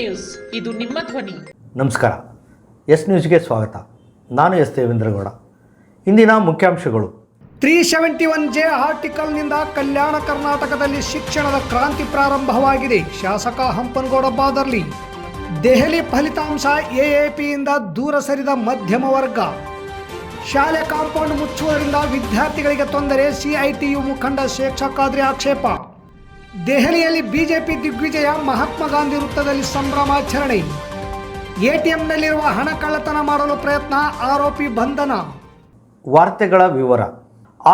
News. ಇದು ನಿಮ್ಮ ಧ್ವನಿ. ನಮಸ್ಕಾರ. ಎಸ್ ನ್ಯೂಸ್ಗೆ ಸ್ವಾಗತ. ನಾನು ಎಸ್ ದೇವೇಂದ್ರಗೌಡ. ಇಂದಿನ ಮುಖ್ಯಾಂಶಗಳು. ತ್ರೀ ಸೆವೆಂಟಿ ಒನ್ ಜೆ ಆರ್ಟಿಕಲ್ನಿಂದ ಕಲ್ಯಾಣ ಕರ್ನಾಟಕದಲ್ಲಿ ಶಿಕ್ಷಣದ ಕ್ರಾಂತಿ ಪ್ರಾರಂಭವಾಗಿದೆ. ಶಾಸಕ ಹಂಪನಗೌಡ ಬಾದರ್ಲಿ. ದೆಹಲಿ ಫಲಿತಾಂಶ ಎಎಪಿಯಿಂದ ದೂರ ಸರಿದ ಮಧ್ಯಮ ವರ್ಗ. ಶಾಲೆ ಕಾಂಪೌಂಡ್ ಮುಚ್ಚುವುದರಿಂದ ವಿದ್ಯಾರ್ಥಿಗಳಿಗೆ ತೊಂದರೆ ಸಿಐಟಿಯು ಮುಖಂಡ ಶೇಖ್ ಖಾದ್ರಿ ಆಕ್ಷೇಪ. ದೆಹಲಿಯಲ್ಲಿ ಬಿಜೆಪಿ ದಿಗ್ವಿಜಯ ಮಹಾತ್ಮ ಗಾಂಧಿ ವೃತ್ತದಲ್ಲಿ ಸಂಭ್ರಮಾಚರಣೆ ಎಟಿಎಂನಲ್ಲಿರುವ ಹಣ ಕಳ್ಳತನ ಮಾಡಲು ಪ್ರಯತ್ನ, ಆರೋಪಿ ಬಂಧನ. ವಾರ್ತೆಗಳ ವಿವರ.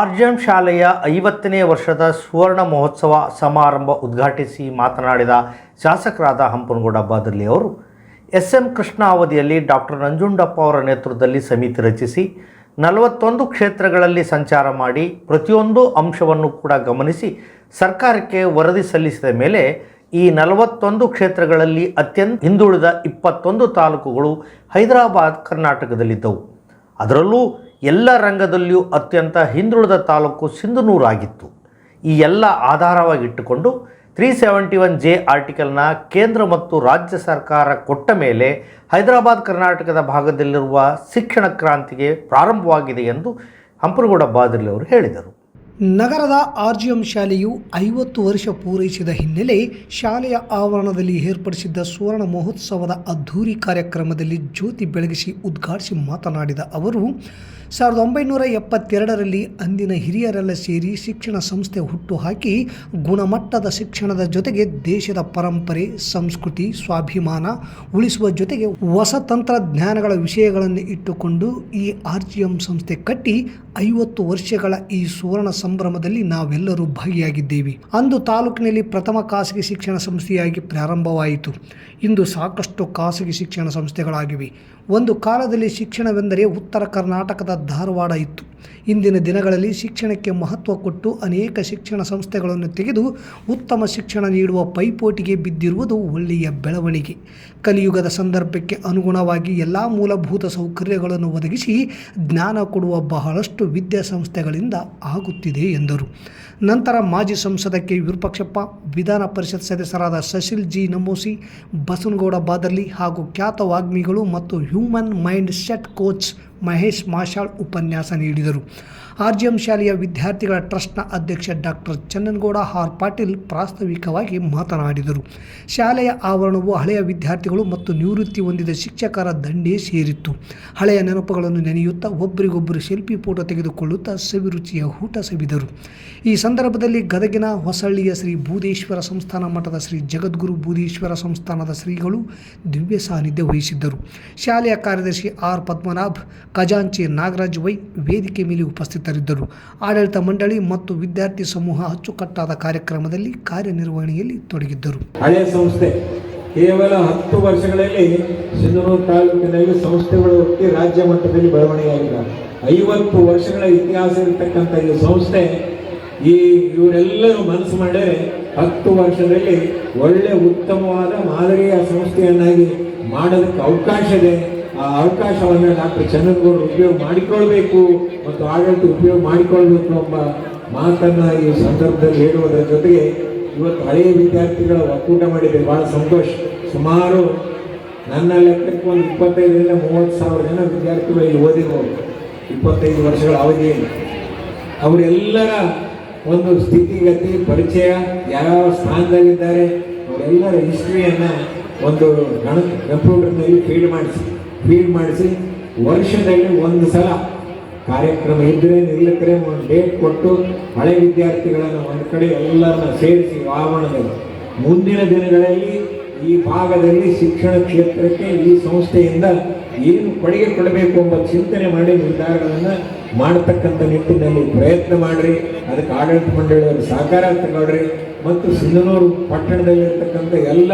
ಆರ್ಜಂ ಶಾಲೆಯ ಐವತ್ತನೇ ವರ್ಷದ ಸುವರ್ಣ ಮಹೋತ್ಸವ ಸಮಾರಂಭ ಉದ್ಘಾಟಿಸಿ ಮಾತನಾಡಿದ ಶಾಸಕರಾದ ಹಂಪನಗೌಡ ಬಾದರ್ಲಿ ಅವರು ಎಸ್ ಎಂ ಕೃಷ್ಣ ಅವಧಿಯಲ್ಲಿ ಡಾಕ್ಟರ್ ನಂಜುಂಡಪ್ಪ ಅವರ ನೇತೃತ್ವದಲ್ಲಿ ಸಮಿತಿ ರಚಿಸಿ, ನಲವತ್ತೊಂದು ಕ್ಷೇತ್ರಗಳಲ್ಲಿ ಸಂಚಾರ ಮಾಡಿ ಪ್ರತಿಯೊಂದು ಅಂಶವನ್ನು ಕೂಡ ಗಮನಿಸಿ ಸರ್ಕಾರಕ್ಕೆ ವರದಿ ಸಲ್ಲಿಸಿದ ಮೇಲೆ ಈ ನಲವತ್ತೊಂದು ಕ್ಷೇತ್ರಗಳಲ್ಲಿ ಅತ್ಯಂತ ಹಿಂದುಳಿದ ಇಪ್ಪತ್ತೊಂದು ತಾಲೂಕುಗಳು ಹೈದರಾಬಾದ್, ಕರ್ನಾಟಕದಲ್ಲಿದ್ದವು. ಅದರಲ್ಲೂ ಎಲ್ಲ ರಂಗದಲ್ಲಿಯೂ ಅತ್ಯಂತ ಹಿಂದುಳಿದ ತಾಲೂಕು ಸಿಂಧನೂರಾಗಿತ್ತು. ಈ ಎಲ್ಲ ಆಧಾರವಾಗಿಟ್ಟುಕೊಂಡು ತ್ರೀ ಸೆವೆಂಟಿ ಒನ್ ಜೆ ಆರ್ಟಿಕಲ್ನ ಕೇಂದ್ರ ಮತ್ತು ರಾಜ್ಯ ಸರ್ಕಾರ ಕೊಟ್ಟ ಮೇಲೆ ಹೈದರಾಬಾದ್, ಕರ್ನಾಟಕದ ಭಾಗದಲ್ಲಿರುವ ಶಿಕ್ಷಣ ಕ್ರಾಂತಿಗೆ ಪ್ರಾರಂಭವಾಗಿದೆ ಎಂದು ಹಂಪನಗೌಡ ಬಾದರ್ಲಿ ಅವರು ಹೇಳಿದರು. ನಗರದ ಆರ್ಜಿಎಂ ಶಾಲೆಯು ಐವತ್ತು ವರ್ಷ ಪೂರೈಸಿದ ಹಿನ್ನೆಲೆ ಶಾಲೆಯ ಆವರಣದಲ್ಲಿ ಏರ್ಪಡಿಸಿದ್ದ ಸುವರ್ಣ ಮಹೋತ್ಸವದ ಅದ್ಧೂರಿ ಕಾರ್ಯಕ್ರಮದಲ್ಲಿ ಜ್ಯೋತಿ ಬೆಳಗಿಸಿ ಉದ್ಘಾಟಿಸಿ ಮಾತನಾಡಿದ ಅವರು ಸಾವಿರದ ಒಂಬೈನೂರ ಎಪ್ಪತ್ತೆರಡರಲ್ಲಿ ಅಂದಿನ ಹಿರಿಯರೆಲ್ಲ ಸೇರಿ ಶಿಕ್ಷಣ ಸಂಸ್ಥೆ ಹುಟ್ಟುಹಾಕಿ ಗುಣಮಟ್ಟದ ಶಿಕ್ಷಣದ ಜೊತೆಗೆ ದೇಶದ ಪರಂಪರೆ, ಸಂಸ್ಕೃತಿ, ಸ್ವಾಭಿಮಾನ ಉಳಿಸುವ ಜೊತೆಗೆ ಹೊಸ ತಂತ್ರಜ್ಞಾನಗಳ ವಿಷಯಗಳನ್ನು ಇಟ್ಟುಕೊಂಡು ಈ ಆರ್ ಜಿ ಎಂ ಸಂಸ್ಥೆ ಕಟ್ಟಿ ಐವತ್ತು ವರ್ಷಗಳ ಈ ಸುವರ್ಣ ಸಂಭ್ರಮದಲ್ಲಿ ನಾವೆಲ್ಲರೂ ಭಾಗಿಯಾಗಿದ್ದೇವೆ. ಅಂದು ತಾಲೂಕಿನಲ್ಲಿ ಪ್ರಥಮ ಖಾಸಗಿ ಶಿಕ್ಷಣ ಸಂಸ್ಥೆಯಾಗಿ ಪ್ರಾರಂಭವಾಯಿತು. ಇಂದು ಸಾಕಷ್ಟು ಖಾಸಗಿ ಶಿಕ್ಷಣ ಸಂಸ್ಥೆಗಳಾಗಿವೆ. ಒಂದು ಕಾಲದಲ್ಲಿ ಶಿಕ್ಷಣವೆಂದರೆ ಉತ್ತರ ಕರ್ನಾಟಕದ ಧಾರವಾಡ ಇತ್ತು. ಇಂದಿನ ದಿನಗಳಲ್ಲಿ ಶಿಕ್ಷಣಕ್ಕೆ ಮಹತ್ವ ಕೊಟ್ಟು ಅನೇಕ ಶಿಕ್ಷಣ ಸಂಸ್ಥೆಗಳನ್ನು ತೆಗೆದು ಉತ್ತಮ ಶಿಕ್ಷಣ ನೀಡುವ ಪೈಪೋಟಿಗೆ ಬಿದ್ದಿರುವುದು ಒಳ್ಳೆಯ ಬೆಳವಣಿಗೆ. ಕಲಿಯುಗದ ಸಂದರ್ಭಕ್ಕೆ ಅನುಗುಣವಾಗಿ ಎಲ್ಲ ಮೂಲಭೂತ ಸೌಕರ್ಯಗಳನ್ನು ಒದಗಿಸಿ ಜ್ಞಾನ ಕೊಡುವ ಬಹಳಷ್ಟು ವಿದ್ಯಾಸಂಸ್ಥೆಗಳಿಂದ ಆಗುತ್ತಿದೆ ಎಂದರು. ನಂತರ ಮಾಜಿ ಸಂಸದ ಕೆ ವಿರೂಪಾಕ್ಷಪ್ಪ, ವಿಧಾನ ಪರಿಷತ್ ಸದಸ್ಯರಾದ ಸಶಿಲ್ ಜಿ ನಮೋಸಿ, ಬಸನಗೌಡ ಬಾದರ್ಲಿ ಹಾಗೂ ಖ್ಯಾತ ವಾಗ್ಮಿಗಳು ಮತ್ತು human mindset coach Mahesh Mashal ಉಪನ್ಯಾಸ ನೀಡಿದರು. ಆರ್ ಜಿ ಎಂ ಶಾಲೆಯ ವಿದ್ಯಾರ್ಥಿಗಳ ಟ್ರಸ್ಟ್ನ ಅಧ್ಯಕ್ಷ ಡಾಕ್ಟರ್ ಚನ್ನನಗೌಡ ಆರ್. ಪಾಟೀಲ್ ಪ್ರಾಸ್ತಾವಿಕವಾಗಿ ಮಾತನಾಡಿದರು. ಶಾಲೆಯ ಆವರಣವು ಹಳೆಯ ವಿದ್ಯಾರ್ಥಿಗಳು ಮತ್ತು ನಿವೃತ್ತಿ ಹೊಂದಿದ ಶಿಕ್ಷಕರ ದಂಡೇ ಸೇರಿತ್ತು. ಹಳೆಯ ನೆನಪುಗಳನ್ನು ನೆನೆಯುತ್ತಾ ಒಬ್ಬರಿಗೊಬ್ಬರು ಸೆಲ್ಫಿ ಫೋಟೋ ತೆಗೆದುಕೊಳ್ಳುತ್ತಾ ಸವಿರುಚಿಯ ಊಟ ಸವಿದರು. ಈ ಸಂದರ್ಭದಲ್ಲಿ ಗದಗಿನ ಹೊಸಳ್ಳಿಯ ಶ್ರೀ ಬೂದೇಶ್ವರ ಸಂಸ್ಥಾನ ಮಠದ ಶ್ರೀ ಜಗದ್ಗುರು ಬೂದೇಶ್ವರ ಸಂಸ್ಥಾನದ ಶ್ರೀಗಳು ದಿವ್ಯ ಸಾನ್ನಿಧ್ಯ ವಹಿಸಿದ್ದರು. ಶಾಲೆಯ ಕಾರ್ಯದರ್ಶಿ ಆರ್. ಪದ್ಮನಾಭ್ ಖಜಾಂಚಿ ನಾಗರಾಜ್ ವೈ ವೇದಿಕೆ ಮೇಲೆ ಉಪಸ್ಥಿತರಿದ್ದರು. ಆಡಳಿತ ಮಂಡಳಿ ಮತ್ತು ವಿದ್ಯಾರ್ಥಿ ಸಮೂಹ ಅಚ್ಚುಕಟ್ಟಾದ ಕಾರ್ಯಕ್ರಮದಲ್ಲಿ ಕಾರ್ಯನಿರ್ವಹಣೆಯಲ್ಲಿ ತೊಡಗಿದ್ದರು. ಹಳೆಯ ಸಂಸ್ಥೆ, ಕೇವಲ ಹತ್ತು ವರ್ಷಗಳಲ್ಲಿ ಸಿಂಧನೂರು ತಾಲೂಕಿನಲ್ಲಿ ಸಂಸ್ಥೆಗಳು ರಾಜ್ಯ ಮಟ್ಟದಲ್ಲಿ ಬೆಳವಣಿಗೆಯಾಗಿದೆ ಐವತ್ತು ವರ್ಷಗಳ ಇತಿಹಾಸ ಇರತಕ್ಕಂಥ ಈ ಸಂಸ್ಥೆ, ಈ ಇವರೆಲ್ಲರೂ ಮನಸ್ಸು ಮಾಡಿದರೆ ಹತ್ತು ವರ್ಷದಲ್ಲಿ ಒಳ್ಳೆ ಉತ್ತಮವಾದ ಮಾದರಿಯ ಸಂಸ್ಥೆಯನ್ನಾಗಿ ಮಾಡೋದಕ್ಕೆ ಅವಕಾಶ ಇದೆ. ಆ ಅವಕಾಶವನ್ನು ಡಾಕ್ಟರ್ ಚಂದ್ರಗೌಡರು ಉಪಯೋಗ ಮಾಡಿಕೊಳ್ಬೇಕು ಮತ್ತು ಆಡಳಿತ ಉಪಯೋಗ ಮಾಡಿಕೊಳ್ಬೇಕು ಎಂಬ ಮಾತನ್ನ ಈ ಸಂದರ್ಭದಲ್ಲಿ ಹೇಳುವುದರ ಜೊತೆಗೆ ಇವತ್ತು ಹಳೆಯ ವಿದ್ಯಾರ್ಥಿಗಳ ಒಕ್ಕೂಟ ಮಾಡಿದೆ ಬಹಳ ಸಂತೋಷ. ಸುಮಾರು ನನ್ನ ಲೆಕ್ಕಕ್ಕೆ ಒಂದು ಇಪ್ಪತ್ತೈದರಿಂದ ಮೂವತ್ತು ಸಾವಿರ ಜನ ವಿದ್ಯಾರ್ಥಿಗಳು ಇಲ್ಲಿ ಓದಿರ್ಬೋದು. ಇಪ್ಪತ್ತೈದು ವರ್ಷಗಳ ಅವಧಿಯಲ್ಲಿ. ಅವರೆಲ್ಲರ ಒಂದು ಸ್ಥಿತಿಗತಿ ಪರಿಚಯ ಯಾವ ಸ್ಥಾನದಲ್ಲಿದ್ದಾರೆ, ಅವರೆಲ್ಲರ ಹಿಸ್ಟ್ರಿಯನ್ನು ಒಂದು ಗಣ ಕಂಪ್ಯೂಟರ್ನಲ್ಲಿ ಫೀಡ್ ಮಾಡಿಸಿ. ಫೀಡ್ ಮಾಡಿಸಿ ವರ್ಷದಲ್ಲಿ ಒಂದು ಸಲ ಕಾರ್ಯಕ್ರಮ ಇದ್ರೆ ನಿಲ್ಲಕ್ಕರೆ ಒಂದು ಡೇಟ್ ಕೊಟ್ಟು ಹಳೆ ವಿದ್ಯಾರ್ಥಿಗಳನ್ನು ಒಂದು ಕಡೆ ಎಲ್ಲರನ್ನ ಸೇರಿಸಿ ಆವರಣದಲ್ಲಿ ಮುಂದಿನ ದಿನಗಳಲ್ಲಿ ಈ ಭಾಗದಲ್ಲಿ ಶಿಕ್ಷಣ ಕ್ಷೇತ್ರಕ್ಕೆ ಈ ಸಂಸ್ಥೆಯಿಂದ ಏನು ಕೊಡುಗೆ ಕೊಡಬೇಕು ಎಂಬ ಚಿಂತನೆ ಮಾಡಿ ನಿರ್ಧಾರಗಳನ್ನು ಮಾಡತಕ್ಕಂಥ ನಿಟ್ಟಿನಲ್ಲಿ ಪ್ರಯತ್ನ ಮಾಡಿರಿ. ಅದಕ್ಕೆ ಆಡಳಿತ ಮಂಡಳಿಯವರು ಸಹಕಾರ ತಗೊಳ್ರಿ. ಮತ್ತು ಸಿಂಧನೂರು ಪಟ್ಟಣದಲ್ಲಿರ್ತಕ್ಕಂಥ ಎಲ್ಲ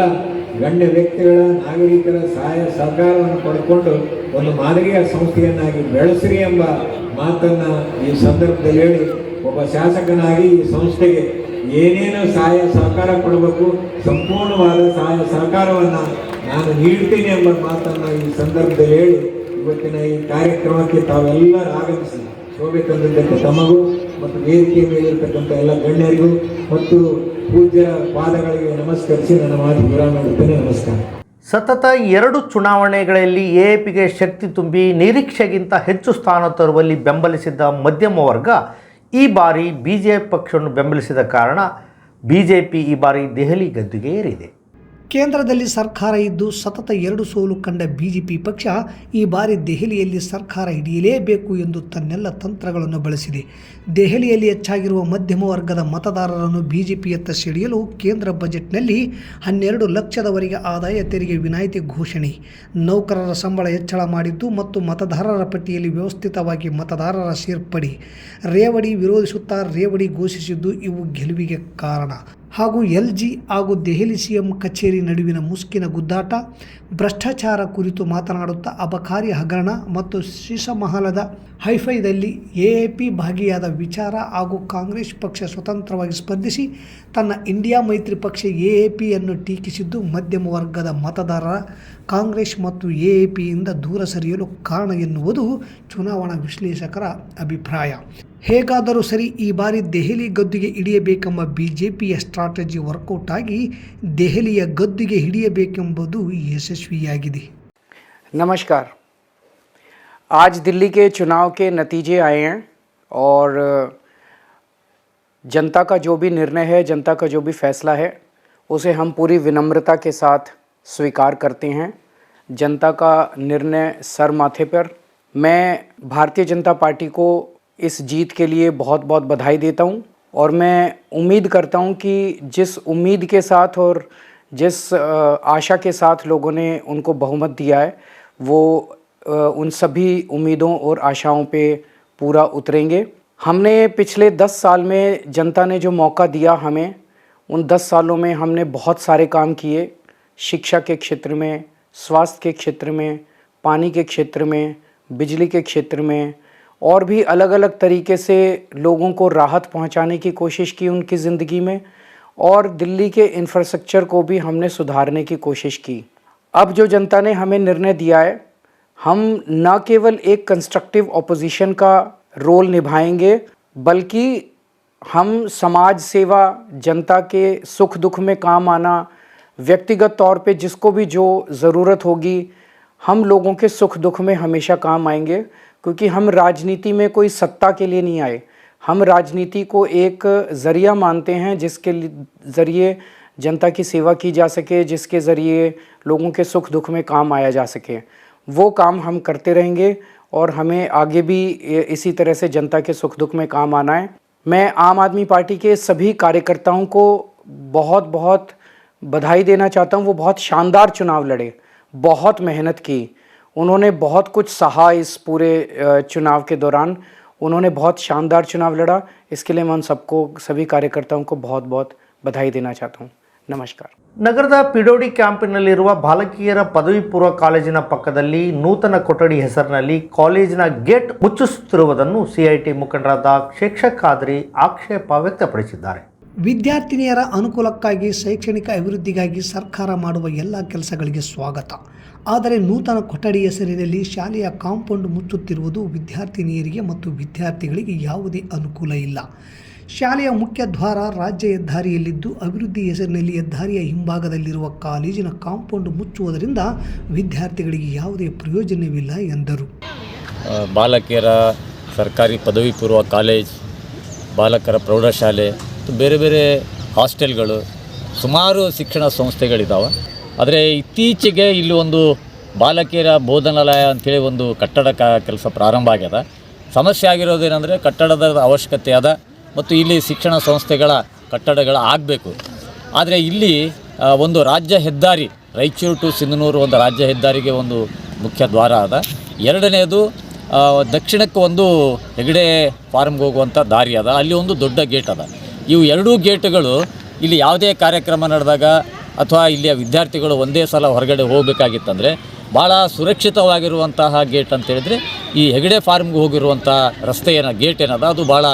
ಗಣ್ಯ ವ್ಯಕ್ತಿಗಳ ನಾಗರಿಕರ ಸಹಾಯ ಸಹಕಾರವನ್ನು ಪಡ್ಕೊಂಡು ಒಂದು ಮಾದರಿಯ ಸಂಸ್ಥೆಯನ್ನಾಗಿ ಬೆಳೆಸಿರಿ ಎಂಬ ಮಾತನ್ನು ಈ ಸಂದರ್ಭದಲ್ಲಿ ಹೇಳಿ ಒಬ್ಬ ಶಾಸಕನಾಗಿ ಈ ಸಂಸ್ಥೆಗೆ ಏನೇನು ಸಹಾಯ ಸಹಕಾರ ಕೊಡಬೇಕು, ಸಂಪೂರ್ಣವಾದ ಸಹಾಯ ಸಹಕಾರವನ್ನು ನಾನು ನೀಡ್ತೀನಿ ಎಂಬ ಮಾತನ್ನು ಈ ಸಂದರ್ಭದಲ್ಲಿ ಹೇಳಿ ಇವತ್ತಿನ ಈ ಕಾರ್ಯಕ್ರಮಕ್ಕೆ ತಾವೆಲ್ಲರೂ ಆಗಮಿಸಿ ಶೋಭೆ ತಂದಿದ್ದಕ್ಕೆ ತಮಗೂ ಮತ್ತು ವೇದಿಕೆ ಮೇಲಿರ್ತಕ್ಕಂಥ ಎಲ್ಲ ಗಣ್ಯರಿಗೂ ಮತ್ತು ಪೂಜ್ಯ ಪಾದಗಳಿಗೆ ನಮಸ್ಕರಿಸಿ ನನ್ನ ಮಾತು ವಿರಾಮ ನಮಸ್ಕಾರ. ಸತತ ಎರಡು ಚುನಾವಣೆಗಳಲ್ಲಿ ಎಎಪಿಗೆ ಶಕ್ತಿ ತುಂಬಿ ನಿರೀಕ್ಷೆಗಿಂತ ಹೆಚ್ಚು ಸ್ಥಾನ ತರುವಲ್ಲಿ ಬೆಂಬಲಿಸಿದ್ದ ಮಧ್ಯಮ ವರ್ಗ ಈ ಬಾರಿ ಬಿ ಜೆ ಪಕ್ಷವನ್ನು ಬೆಂಬಲಿಸಿದ ಕಾರಣ ಬಿ ಜೆ ಪಿ ಈ ಬಾರಿ ದೆಹಲಿ ಗದ್ದುಗೆ ಏರಿದೆ. ಕೇಂದ್ರದಲ್ಲಿ ಸರ್ಕಾರ ಇದ್ದು ಸತತ ಎರಡು ಸೋಲು ಕಂಡ ಬಿಜೆಪಿ ಪಕ್ಷ ಈ ಬಾರಿ ದೆಹಲಿಯಲ್ಲಿ ಸರ್ಕಾರ ಹಿಡಿಯಲೇಬೇಕು ಎಂದು ತನ್ನೆಲ್ಲ ತಂತ್ರಗಳನ್ನು ಬಳಸಿದೆ. ದೆಹಲಿಯಲ್ಲಿ ಹೆಚ್ಚಾಗಿರುವ ಮಧ್ಯಮ ವರ್ಗದ ಮತದಾರರನ್ನು ಬಿಜೆಪಿಯತ್ತ ಸೆಳೆಯಲು ಕೇಂದ್ರ ಬಜೆಟ್ನಲ್ಲಿ ಹನ್ನೆರಡು ಲಕ್ಷದವರೆಗೆ ಆದಾಯ ತೆರಿಗೆ ವಿನಾಯಿತಿ ಘೋಷಣೆ. ನೌಕರರ ಸಂಬಳ ಹೆಚ್ಚಳ ಮಾಡಿದ್ದು ಮತ್ತು ಮತದಾರರ ಪಟ್ಟಿಯಲ್ಲಿ ವ್ಯವಸ್ಥಿತವಾಗಿ ಮತದಾರರ ಸೇರ್ಪಡೆ. ರೇವಡಿ ವಿರೋಧಿಸುತ್ತಾ ರೇವಡಿ ಘೋಷಿಸಿದ್ದು ಇವು ಗೆಲುವಿಗೆ ಕಾರಣ. ಹಾಗೂ ಎಲ್ ಜಿ ಹಾಗೂ ದೆಹಲಿ ಸಿಎಂ ಕಚೇರಿ ನಡುವಿನ ಮುಸ್ಕಿನ ಗುದ್ದಾಟ, ಭ್ರಷ್ಟಾಚಾರ ಕುರಿತು ಮಾತನಾಡುತ್ತಾ ಅಬಕಾರಿ ಹಗರಣ ಮತ್ತು ಶಿಶಮಹಲದ ಹೈಫೈದಲ್ಲಿ ಎ ಎ ಪಿ ಭಾಗಿಯಾದ ವಿಚಾರ ಹಾಗೂ ಕಾಂಗ್ರೆಸ್ ಪಕ್ಷ ಸ್ವತಂತ್ರವಾಗಿ ಸ್ಪರ್ಧಿಸಿ ತನ್ನ ಇಂಡಿಯಾ ಮೈತ್ರಿ ಪಕ್ಷ ಎ ಎ ಪಿಯನ್ನು ಟೀಕಿಸಿದ್ದು ಮಧ್ಯಮ ವರ್ಗದ ಮತದಾರರ ಕಾಂಗ್ರೆಸ್ ಮತ್ತು ಎ ಎ ಪಿಯಿಂದ ದೂರ ಸರಿಯಲು ಕಾರಣ ಎನ್ನುವುದು ಚುನಾವಣಾ ವಿಶ್ಲೇಷಕರ ಅಭಿಪ್ರಾಯ. ಹೇಗಾದರೂ ಸರಿ ಈ ಬಾರಿ ದೆಹಲಿ ಗದ್ದುಗೆ ಹಿಡಿಯಬೇಕೆಂಬ ಬಿಜೆಪಿಯ ಸ್ಟ್ರಾಟಜಿ ವರ್ಕೌಟ್ ಆಗಿ ದೆಹಲಿಯ ಗದ್ದುಗೆ ಹಿಡಿಯಬೇಕೆಂಬುದು ಯಶಸ್ವಿಯಾಗಿದೆ. ನಮಸ್ಕಾರ. आज दिल्ली के चुनाव के नतीजे आए हैं और, जनता का जो भी निर्णय है, जनता का जो भी फैसला है, उसे हम पूरी विनम्रता के साथ स्वीकार करते हैं। जनता का निर्णय सर माथे पर। मैं भारतीय जनता पार्टी को इस जीत के लिए बहुत बहुत बधाई देता हूँ और मैं उम्मीद करता हूँ कि जिस उम्मीद के साथ और जिस आशा के साथ लोगों ने उनको बहुमत दिया है, वो उन सभी उम्मीदों और आशाओं पे पूरा उतरेंगे। हमने पिछले दस साल में जनता ने जो मौका दिया हमें, उन दस सालों में हमने बहुत सारे काम किए। शिक्षा के क्षेत्र में, स्वास्थ्य के क्षेत्र में, पानी के क्षेत्र में, बिजली के क्षेत्र में, और भी अलग अलग तरीके से लोगों को राहत पहुँचाने की कोशिश की उनकी ज़िंदगी में, और दिल्ली के इंफ्रास्ट्रक्चर को भी हमने सुधारने की कोशिश की। अब जो जनता ने हमें निर्णय दिया है हम न केवल एक कंस्ट्रक्टिव ऑपोजिशन का रोल निभाएँगे, बल्कि हम समाज सेवा, जनता के सुख दुख में काम आना, व्यक्तिगत तौर पे जिसको भी जो ज़रूरत होगी, हम लोगों के सुख दुख में हमेशा काम आएँगे, क्योंकि हम राजनीति में कोई सत्ता के लिए नहीं आए। हम राजनीति को एक ज़रिया मानते हैं, जिसके ज़रिए जनता की सेवा की जा सके, जिसके ज़रिए लोगों के सुख दुख में काम आया जा सके। वो काम हम करते रहेंगे और हमें आगे भी इसी तरह से जनता के सुख दुख में काम आना है। मैं आम आदमी पार्टी के सभी कार्यकर्ताओं को बहुत बहुत बधाई देना चाहता हूँ। वो बहुत शानदार चुनाव लड़े, बहुत मेहनत की। उन्होंने बहुत कुछ सहा इस पूरे चुनाव के दौरान। उन्होंने बहुत शानदार चुनाव लड़ा। इसके लिए मैं उन सबको, सभी कार्यकर्ताओं को बहुत बहुत बधाई देना चाहता हूँ। ನಮಸ್ಕಾರ. ನಗರದ ಪಿಡೋಡಿ ಕ್ಯಾಂಪಿನಲ್ಲಿರುವ ಬಾಲಕಿಯರ ಪದವಿ ಪೂರ್ವ ಕಾಲೇಜಿನ ಪಕ್ಕದಲ್ಲಿ ನೂತನ ಕೊಠಡಿ ಹೆಸರಿನಲ್ಲಿ ಕಾಲೇಜಿನ ಗೇಟ್ ಮುಚ್ಚಿಸುತ್ತಿರುವುದನ್ನು ಸಿಐಟಿ ಮುಖಂಡರಾದ ಶಿಕ್ಷಕಾದ್ರಿ ಆಕ್ಷೇಪ ವ್ಯಕ್ತಪಡಿಸಿದ್ದಾರೆ. ವಿದ್ಯಾರ್ಥಿನಿಯರ ಅನುಕೂಲಕ್ಕಾಗಿ ಶೈಕ್ಷಣಿಕ ಅಭಿವೃದ್ಧಿಗಾಗಿ ಸರ್ಕಾರ ಮಾಡುವ ಎಲ್ಲ ಕೆಲಸಗಳಿಗೆ ಸ್ವಾಗತ. ಆದರೆ ನೂತನ ಕೊಠಡಿ ಹೆಸರಿನಲ್ಲಿ ಶಾಲೆಯ ಕಾಂಪೌಂಡ್ ಮುಚ್ಚುತ್ತಿರುವುದು ವಿದ್ಯಾರ್ಥಿನಿಯರಿಗೆ ಮತ್ತು ವಿದ್ಯಾರ್ಥಿಗಳಿಗೆ ಯಾವುದೇ ಅನುಕೂಲ ಇಲ್ಲ. ಶಾಲೆಯ ಮುಖ್ಯ ದ್ವಾರ ರಾಜ್ಯ ಹೆದ್ದಾರಿಯಲ್ಲಿದ್ದು, ಅಭಿವೃದ್ಧಿ ಹೆಸರಿನಲ್ಲಿ ಹೆದ್ದಾರಿಯ ಹಿಂಭಾಗದಲ್ಲಿರುವ ಕಾಲೇಜಿನ ಕಾಂಪೌಂಡ್ ಮುಚ್ಚುವುದರಿಂದ ವಿದ್ಯಾರ್ಥಿಗಳಿಗೆ ಯಾವುದೇ ಪ್ರಯೋಜನವಿಲ್ಲ ಎಂದರು. ಬಾಲಕಿಯರ ಸರ್ಕಾರಿ ಪದವಿ ಪೂರ್ವ ಕಾಲೇಜ್, ಬಾಲಕರ ಪ್ರೌಢಶಾಲೆ ಬೇರೆ ಬೇರೆ ಹಾಸ್ಟೆಲ್ಗಳು ಸುಮಾರು ಶಿಕ್ಷಣ ಸಂಸ್ಥೆಗಳಿದ್ದಾವೆ ಆದರೆ ಇತ್ತೀಚೆಗೆ ಇಲ್ಲಿ ಒಂದು ಬಾಲಕಿಯರ ಬೋಧನಾಲಯ ಅಂಥೇಳಿ ಒಂದು ಕಟ್ಟಡ ಕೆಲಸ ಪ್ರಾರಂಭ ಆಗ್ಯದ. ಸಮಸ್ಯೆ ಆಗಿರೋದೇನೆಂದರೆ ಕಟ್ಟಡದ ಅವಶ್ಯಕತೆ ಅದ ಮತ್ತು ಇಲ್ಲಿ ಶಿಕ್ಷಣ ಸಂಸ್ಥೆಗಳ ಕಟ್ಟಡಗಳ ಆಗಬೇಕು. ಆದರೆ ಇಲ್ಲಿ ಒಂದು ರಾಜ್ಯ ಹೆದ್ದಾರಿ, ರಾಯಚೂರು ಟು ಸಿಂಧನೂರು ಒಂದು ರಾಜ್ಯ ಹೆದ್ದಾರಿಗೆ ಒಂದು ಮುಖ್ಯ ದ್ವಾರ ಅದ. ಎರಡನೇದು ದಕ್ಷಿಣಕ್ಕೆ ಒಂದು ಹೆಗಡೆ ಫಾರ್ಮ್ಗೆ ಹೋಗುವಂಥ ದಾರಿ ಅದ. ಅಲ್ಲಿ ಒಂದು ದೊಡ್ಡ ಗೇಟ್ ಅದ. ಇವು ಎರಡೂ ಗೇಟ್ಗಳು ಇಲ್ಲಿ ಯಾವುದೇ ಕಾರ್ಯಕ್ರಮ ನಡೆದಾಗ ಅಥವಾ ಇಲ್ಲಿಯ ವಿದ್ಯಾರ್ಥಿಗಳು ಒಂದೇ ಸಲ ಹೊರಗಡೆ ಹೋಗಬೇಕಾಗಿತ್ತಂದರೆ ಭಾಳ ಸುರಕ್ಷಿತವಾಗಿರುವಂತಹ ಗೇಟ್ ಅಂತ ಹೇಳಿದ್ರೆ ಈ ಹೆಗಡೆ ಫಾರ್ಮ್ಗೆ ಹೋಗಿರುವಂಥ ರಸ್ತೆ ಏನ ಗೇಟ್ ಏನದ? ಅದು ಭಾಳ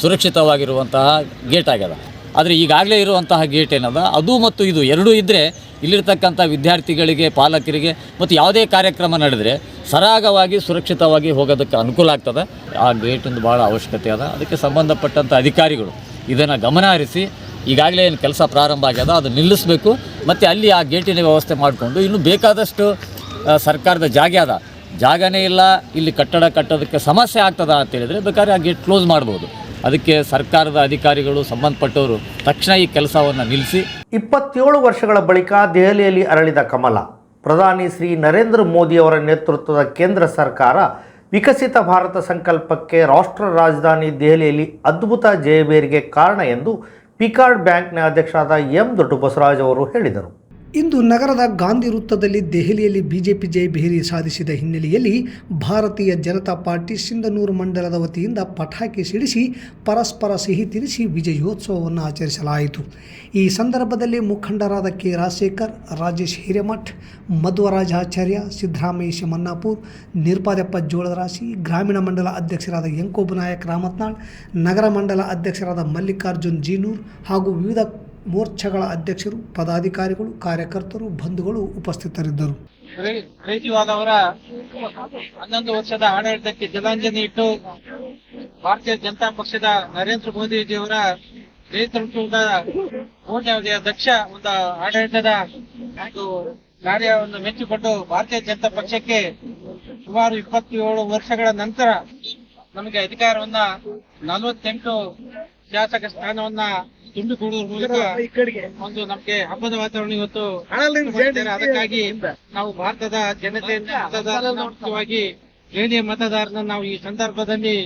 ಸುರಕ್ಷಿತವಾಗಿರುವಂತಹ ಗೇಟ್ ಆಗ್ಯದ. ಆದರೆ ಈಗಾಗಲೇ ಇರುವಂತಹ ಗೇಟ್ ಏನದ? ಅದು ಮತ್ತು ಇದು ಎರಡೂ ಇದ್ದರೆ ಇಲ್ಲಿರ್ತಕ್ಕಂಥ ವಿದ್ಯಾರ್ಥಿಗಳಿಗೆ, ಪಾಲಕರಿಗೆ ಮತ್ತು ಯಾವುದೇ ಕಾರ್ಯಕ್ರಮ ನಡೆದರೆ ಸರಾಗವಾಗಿ, ಸುರಕ್ಷಿತವಾಗಿ ಹೋಗೋದಕ್ಕೆ ಅನುಕೂಲ ಆಗ್ತದೆ. ಆ ಗೇಟಿಂದು ಭಾಳ ಅವಶ್ಯಕತೆ ಅದ. ಅದಕ್ಕೆ ಸಂಬಂಧಪಟ್ಟಂಥ ಅಧಿಕಾರಿಗಳು ಇದನ್ನು ಗಮನ ಹರಿಸಿ ಈಗಾಗಲೇ ಏನು ಕೆಲಸ ಪ್ರಾರಂಭ ಆಗ್ಯದ, ಅದು ನಿಲ್ಲಿಸಬೇಕು. ಮತ್ತು ಅಲ್ಲಿ ಆ ಗೇಟಿನ ವ್ಯವಸ್ಥೆ ಮಾಡಿಕೊಂಡು ಇನ್ನೂ ಬೇಕಾದಷ್ಟು ಸರ್ಕಾರದ ಜಾಗ ಅದ. ಜಾಗನೇ ಇಲ್ಲ, ಇಲ್ಲಿ ಕಟ್ಟಡ ಕಟ್ಟೋದಕ್ಕೆ ಸಮಸ್ಯೆ ಆಗ್ತದ ಅಂತ ಹೇಳಿದರೆ ಬೇಕಾದ್ರೆ ಆ ಗೇಟ್ ಕ್ಲೋಸ್ ಮಾಡ್ಬೋದು. ಅದಕ್ಕೆ ಸರ್ಕಾರದ ಅಧಿಕಾರಿಗಳು ಸಂಬಂಧಪಟ್ಟವರು ತಕ್ಷಣ ಈ ಕೆಲಸವನ್ನು ನಿಲ್ಲಿಸಿ. ಇಪ್ಪತ್ತೇಳು ವರ್ಷಗಳ ಬಳಿಕ ದೆಹಲಿಯಲ್ಲಿ ಅರಳಿದ ಕಮಲ, ಪ್ರಧಾನಿ ಶ್ರೀ ನರೇಂದ್ರ ಮೋದಿ ಅವರ ನೇತೃತ್ವದ ಕೇಂದ್ರ ಸರ್ಕಾರ ವಿಕಸಿತ ಭಾರತ ಸಂಕಲ್ಪಕ್ಕೆ ರಾಷ್ಟ್ರ ರಾಜಧಾನಿ ದೆಹಲಿಯಲ್ಲಿ ಅದ್ಭುತ ಜಯಬೇರಿಗೆ ಕಾರಣ ಎಂದು ಪಿಕಾರ್ಡ್ ಬ್ಯಾಂಕ್ನ ಅಧ್ಯಕ್ಷರಾದ ಎಂ ದೊಡ್ಡ ಬಸವರಾಜ್ ಅವರು ಹೇಳಿದರು. ಇಂದು ನಗರದ ಗಾಂಧಿ ವೃತ್ತದಲ್ಲಿ ದೆಹಲಿಯಲ್ಲಿ ಬಿಜೆಪಿ ಜಯಭೇರಿ ಸಾಧಿಸಿದ ಹಿನ್ನೆಲೆಯಲ್ಲಿ ಭಾರತೀಯ ಜನತಾ ಪಾರ್ಟಿ ಸಿಂಧನೂರು ಮಂಡಲದ ವತಿಯಿಂದ ಪಟಾಕಿ ಸಿಡಿಸಿ ಪರಸ್ಪರ ಸಿಹಿ ತಿರಿಸಿ ವಿಜಯೋತ್ಸವವನ್ನು ಆಚರಿಸಲಾಯಿತು. ಈ ಸಂದರ್ಭದಲ್ಲಿ ಮುಖಂಡರಾದ ಕೆ ರಾಜಶೇಖರ್, ರಾಜೇಶ್ ಹಿರೇಮಠ್, ಮಧ್ವರಾಜ ಆಚಾರ್ಯ, ಸಿದ್ದರಾಮಯ್ಯ ಮನ್ನಾಪುರ್ ನಿರ್ಪಾದಪ್ಪ ಜೋಳದರಾಶಿ ಗ್ರಾಮೀಣ ಮಂಡಲ ಅಧ್ಯಕ್ಷರಾದ ಯಂಕೋಬ ನಾಯಕ್ ರಾಮತ್ನಾಳ್, ನಗರ ಮಂಡಲ ಅಧ್ಯಕ್ಷರಾದ ಮಲ್ಲಿಕಾರ್ಜುನ್ ಜೀನೂರ್ ಹಾಗೂ ವಿವಿಧ ಮೋರ್ಚಾಗಳ ಅಧ್ಯಕ್ಷರು, ಪದಾಧಿಕಾರಿಗಳು, ಕಾರ್ಯಕರ್ತರು, ಬಂಧುಗಳು ಉಪಸ್ಥಿತರಿದ್ದರು. ಅವರ ಹನ್ನೊಂದು ವರ್ಷದ ಆಡಳಿತಕ್ಕೆ ಜಲಾಂಜಲಿ ಇಟ್ಟು ಭಾರತೀಯ ಜನತಾ ಪಕ್ಷದ ನರೇಂದ್ರ ಮೋದಿಜಿಯವರ ನೇತೃತ್ವದ ಮೋದಿ ದಕ್ಷ ಒಂದು ಆಡಳಿತದ ಕಾರ್ಯವನ್ನು ಮೆಚ್ಚಿಕೊಂಡು ಭಾರತೀಯ ಜನತಾ ಪಕ್ಷಕ್ಕೆ ಸುಮಾರು ಇಪ್ಪತ್ತೇಳು ವರ್ಷಗಳ ನಂತರ ನಮಗೆ ಅಧಿಕಾರವನ್ನ ನಲವತ್ತೆಂಟು ಶಾಸಕ ಸ್ಥಾನವನ್ನ ತುಂಬಿಕೊಡುವ ಮೂಲಕ ಒಂದು ನಮ್ಗೆ ಹಬ್ಬದ ವಾತಾವರಣ ಇವತ್ತು ಅದಕ್ಕಾಗಿ ನಾವು ಭಾರತದ ಜನತೆಯಿಂದ ಮತದಾರರನ್ನ ಮುಖ್ಯವಾಗಿ ದೆಹಲಿಯ ಮತದಾರರನ್ನ ನಾವು ಈ ಸಂದರ್ಭದಲ್ಲಿ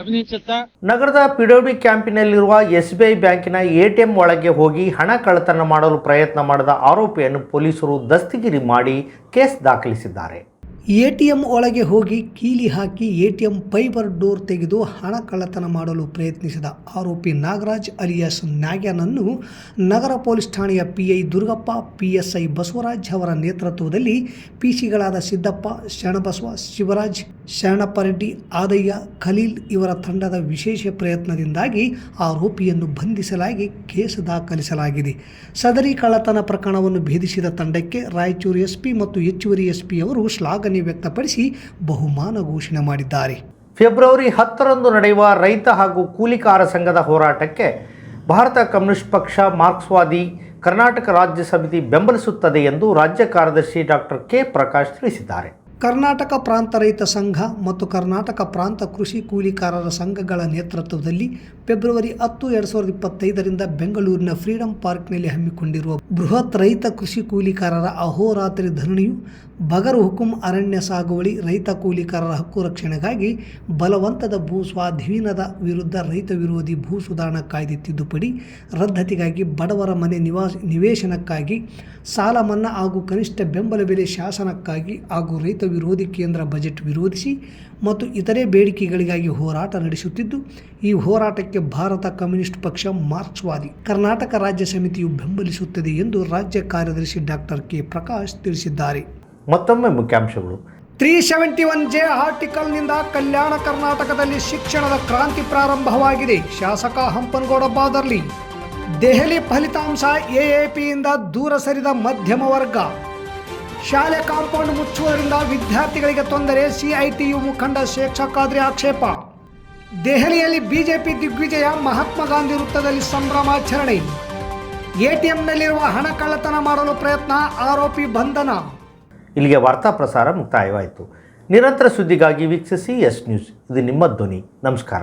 ಅಭಿನಯಿಸುತ್ತಾ ನಗರದ ಪಿಡಬ್ಲ್ಯೂ ಕ್ಯಾಂಪಿನಲ್ಲಿರುವ ಎಸ್ಬಿಐ ಐ ಬ್ಯಾಂಕಿನ ಎಟಿಎಂ ಒಳಗೆ ಹೋಗಿ ಹಣ ಕಳ್ಳತನ ಮಾಡಲು ಪ್ರಯತ್ನ ಮಾಡಿದ ಆರೋಪಿಯನ್ನು ಪೊಲೀಸರು ದಸ್ತಗಿರಿ ಮಾಡಿ ಕೇಸ್ ದಾಖಲಿಸಿದ್ದಾರೆ. ಎಟಿಎಂ ಒಳಗೆ ಹೋಗಿ ಕೀಲಿ ಹಾಕಿ ಎಟಿಎಂ ಫೈಬರ್ ಡೋರ್ ತೆಗೆದು ಹಣ ಕಳ್ಳತನ ಮಾಡಲು ಪ್ರಯತ್ನಿಸಿದ ಆರೋಪಿ ನಾಗರಾಜ್ ಅಲಿಯಾಸ್ ನಾಗ್ಯಾನನ್ನು ನಗರ ಪೊಲೀಸ್ ಠಾಣೆಯ ಪಿಐ ದುರ್ಗಪ್ಪ ಪಿಎಸ್ಐ ಬಸವರಾಜ್ ಅವರ ನೇತೃತ್ವದಲ್ಲಿ ಪಿಸಿಗಳಾದ ಸಿದ್ದಪ್ಪ, ಶರಣಬಸವ, ಶಿವರಾಜ್ ಶರಣಪ್ಪ ರೆಡ್ಡಿ ಆದಯ್ಯ, ಖಲೀಲ್ ಇವರ ತಂಡದ ವಿಶೇಷ ಪ್ರಯತ್ನದಿಂದಾಗಿ ಆರೋಪಿಯನ್ನು ಬಂಧಿಸಲಾಗಿ ಕೇಸ್ ದಾಖಲಿಸಲಾಗಿದೆ. ಸದರಿ ಕಳ್ಳತನ ಪ್ರಕರಣವನ್ನು ಭೇದಿಸಿದ ತಂಡಕ್ಕೆ ರಾಯಚೂರು ಎಸ್ಪಿ ಮತ್ತು ಹೆಚ್ಚುವರಿ ಎಸ್ಪಿ ಅವರು ಶ್ಲಾಘನೆ ವ್ಯಕ್ತಪಡಿಸಿ ಬಹುಮಾನ ಘೋಷಣೆ ಮಾಡಿದ್ದಾರೆ. ಫೆಬ್ರವರಿ ಹತ್ತರಂದು ನಡೆಯುವ ರೈತ ಹಾಗೂ ಕೂಲಿಕಾರ ಸಂಘದ ಹೋರಾಟಕ್ಕೆ ಭಾರತ ಕಮ್ಯುನಿಸ್ಟ್ ಪಕ್ಷ ಮಾರ್ಕ್ಸ್ವಾದಿ ಕರ್ನಾಟಕ ರಾಜ್ಯ ಸಮಿತಿ ಬೆಂಬಲಿಸುತ್ತದೆ ಎಂದು ರಾಜ್ಯ ಕಾರ್ಯದರ್ಶಿ ಡಾಕ್ಟರ್ ಕೆ ಪ್ರಕಾಶ್ ತಿಳಿಸಿದ್ದಾರೆ. ಕರ್ನಾಟಕ ಪ್ರಾಂತ ರೈತ ಸಂಘ ಮತ್ತು ಕರ್ನಾಟಕ ಪ್ರಾಂತ ಕೃಷಿ ಕೂಲಿಕಾರರ ಸಂಘಗಳ ನೇತೃತ್ವದಲ್ಲಿ ಫೆಬ್ರವರಿ ಹತ್ತು, ಎರಡು ಸಾವಿರದ ಇಪ್ಪತ್ತೈದರಿಂದ ಬೆಂಗಳೂರಿನ ಫ್ರೀಡಂ ಪಾರ್ಕ್ನಲ್ಲಿ ಹಮ್ಮಿಕೊಂಡಿರುವ ಬೃಹತ್ ರೈತ ಕೃಷಿ ಕೂಲಿಕಾರರ ಅಹೋರಾತ್ರಿ ಧರಣಿಯು ಬಗರ್ ಹುಕುಂ ಅರಣ್ಯ ಸಾಗುವಳಿ ರೈತ ಕೂಲಿಕಾರರ ಹಕ್ಕು ರಕ್ಷಣೆಗಾಗಿ ಬಲವಂತದ ಭೂ ಸ್ವಾಧೀನದ ವಿರುದ್ಧ ರೈತ ವಿರೋಧಿ ಭೂ ಸುಧಾರಣಾ ಕಾಯ್ದೆ ತಿದ್ದುಪಡಿ ರದ್ದತಿಗಾಗಿ ಬಡವರ ಮನೆ ನಿವಾಸ, ನಿವೇಶನಕ್ಕಾಗಿ ಸಾಲ ಮನ್ನಾ ಹಾಗೂ ಕನಿಷ್ಠ ಬೆಂಬಲ ಬೆಲೆ ಶಾಸನಕ್ಕಾಗಿ ಹಾಗೂ ರೈತ ವಿರೋಧಿ ಕೇಂದ್ರ ಬಜೆಟ್ ವಿರೋಧಿಸಿ ಮತ್ತು ಇತರೆ ಬೇಡಿಕೆಗಳಿಗಾಗಿ ಹೋರಾಟ ನಡೆಸುತ್ತಿದ್ದು ಈ ಹೋರಾಟಕ್ಕೆ ಭಾರತ ಕಮ್ಯುನಿಸ್ಟ್ ಪಕ್ಷ ಮಾರ್ಕ್ಸ್ವಾದಿ ಕರ್ನಾಟಕ ರಾಜ್ಯ ಸಮಿತಿಯು ಬೆಂಬಲಿಸುತ್ತದೆ ಎಂದು ರಾಜ್ಯ ಕಾರ್ಯದರ್ಶಿ ಡಾಕ್ಟರ್ ಕೆ. ಪ್ರಕಾಶ್ ತಿಳಿಸಿದ್ದಾರೆ. ಮತ್ತೊಮ್ಮೆ ಮುಖ್ಯಾಂಶಗಳು. ತ್ರೀ ಸೆವೆಂಟಿ ಒನ್ ಜೆ ಆರ್ಟಿಕಲ್ನಿಂದ ಕಲ್ಯಾಣ ಕರ್ನಾಟಕದಲ್ಲಿ ಶಿಕ್ಷಣದ ಕ್ರಾಂತಿ ಪ್ರಾರಂಭವಾಗಿದೆ. ಶಾಸಕ ಹಂಪನಗೌಡ ಬಾದರ್ಲಿ. ದೆಹಲಿ ಫಲಿತಾಂಶ ಎಎಪಿಯಿಂದ ದೂರ ಸರಿದ ಮಧ್ಯಮ ವರ್ಗ. ಶಾಲೆ ಕಾಂಪೌಂಡ್ ಮುಚ್ಚುವುದರಿಂದ ವಿದ್ಯಾರ್ಥಿಗಳಿಗೆ ತೊಂದರೆ, ಸಿಐಟಿಯು ಮುಖಂಡ ಶೇಖ್ ಆಕ್ಷೇಪ. ದೆಹಲಿಯಲ್ಲಿ ಬಿಜೆಪಿ ದಿಗ್ವಿಜಯ, ಮಹಾತ್ಮ ಗಾಂಧಿ ವೃತ್ತದಲ್ಲಿ ಸಂಭ್ರಮಾಚರಣೆ ಎಟಿಎಂನಲ್ಲಿರುವ ಹಣ ಕಳ್ಳತನ ಮಾಡಲು ಪ್ರಯತ್ನ, ಆರೋಪಿ ಬಂಧನ. ಇಲ್ಲಿಗೆ ವಾರ್ತಾ ಪ್ರಸಾರ ಮುಕ್ತಾಯವಾಯಿತು. ನಿರಂತರ ಸುದ್ದಿಗಾಗಿ ವೀಕ್ಷಿಸಿ ಎಸ್ ನ್ಯೂಸ್. ಇದು ನಿಮ್ಮ ಧ್ವನಿ. ನಮಸ್ಕಾರ.